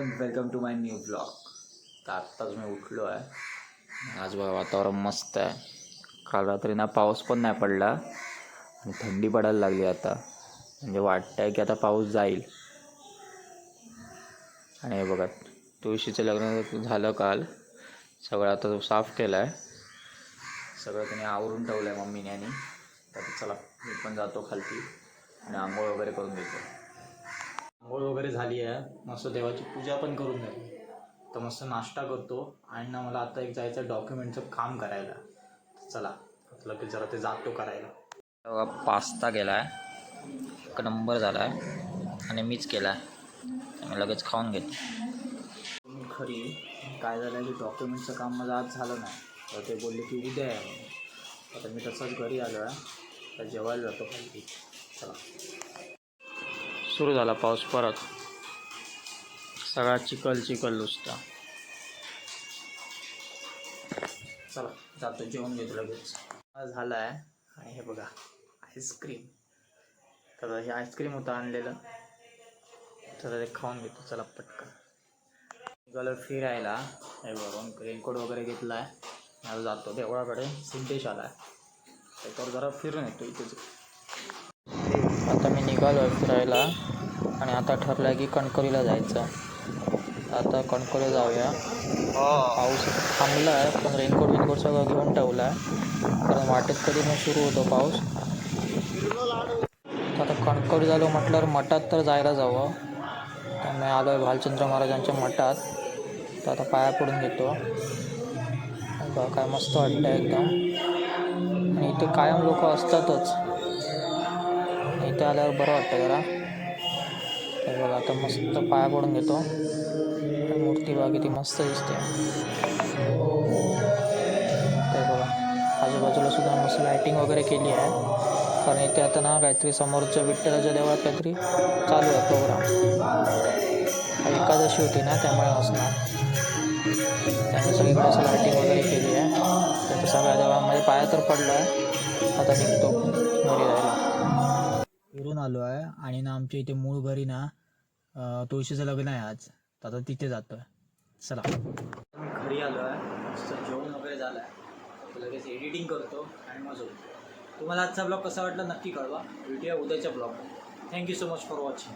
Welcome to my new blog तर आत्ताच मी उठलो आहे. आज बघा वातावरण मस्त आहे. काल रात्री ना पाऊस पण नाही पडला. आणि थंडी पडायला लागली आता. म्हणजे वाटतंय की आता पाऊस जाईल. आणि हे बघा तुळशीचं लग्न झालं काल. सगळं आता साफ केलं आहे सगळं त्याने आवरून ठेवलं आहे मम्मीने आणि. तर चला मी पण जातो खालती. आणि आंघोळ वगैरे करून घेतो झाली आहे. मस्त देवाची पूजा पण करून झाली. तर मस्त नाश्ता करतो. आणि ना मला आता एक जायचं डॉक्युमेंटचं काम करायला. चला लगेच जरा ते जातो करायला. बघा पास्ता केला आहे एक नंबर झाला आहे आणि मीच केला आहे मी लगेच खाऊन घेतो. खरी काय झालं की डॉक्युमेंटचं काम माझं आज झालं नाही. तर ते बोलले की उद्या आहे म्हणून आता मी तसंच घरी आलो आहे तर जेवायला जातो खाली. चला. सुरू झाला पाऊस परत. सगळा चिखल चिखल नुसता. चला जातो जेवण घेतो लगेच. आज झाला आहे आणि हे बघा आईस्क्रीम तर हे आईस्क्रीम होतं आणलेलं. तर ते खाऊन घेतो चला पटकन. निघालो फिरायला. हे बघा रेनकोट वगैरे घेतला आहे आता जातो देवळाकडे सिद्धेश आला आहे त्याच्यावर जरा फिरून येतो इथेच आता मी निघालो फिरायला. आणि आता ठरलं आहे की कणकरीला जायचं. आता कणकवलीला जाऊया. पाऊस थांबला आहे पण रेनकोट बिनकोट सगळं घेऊन ठेवलं आहे कारण वाटेत कधी मग सुरू होतो पाऊस. आता कणकवली झालो म्हटल्यावर मठात तर जायला जावं. त्यामुळे आलो आहे भालचंद्र महाराजांच्या मठात. तर आता पाया पडून घेतो. काय मस्त वाटतं एकदम. आणि इथे कायम लोक असतातच. इथे आल्यावर बरं वाटतं जरा. तर बघा आता मस्त पाया पडून घेतो. मूर्ती बघा किती मस्त दिसते. तर बघा आजूबाजूला सुद्धा मस्त लायटिंग वगैरे केली आहे. कारण इथे आता ना काहीतरी समोरच्या विठ्ठलाच्या देवळात काहीतरी चालू आहे प्रोग्राम एकादशी होती ना त्यामुळे असणार. त्यामुळे सगळीकडे असं लायटिंग वगैरे केली आहे. तर सगळ्या देवळामध्ये पाया तर पडला आहे आता निघतो घरी जायला. फिरून आलो आहे आणि ना आमच्या इथे मूळ घरी ना अं, तुळशीचं लग्न आहे आज. तर आता तिथे जातो आहे चला. मी घरी आलो आहे मस्त जेवण वगैरे झालं आहे तर लगेच एडिटिंग करतो आणि मग झोपतो. तुम्हाला आजचा ब्लॉग कसा वाटला नक्की कळवा. भेटूया उद्याच्या blog thank you so much for watching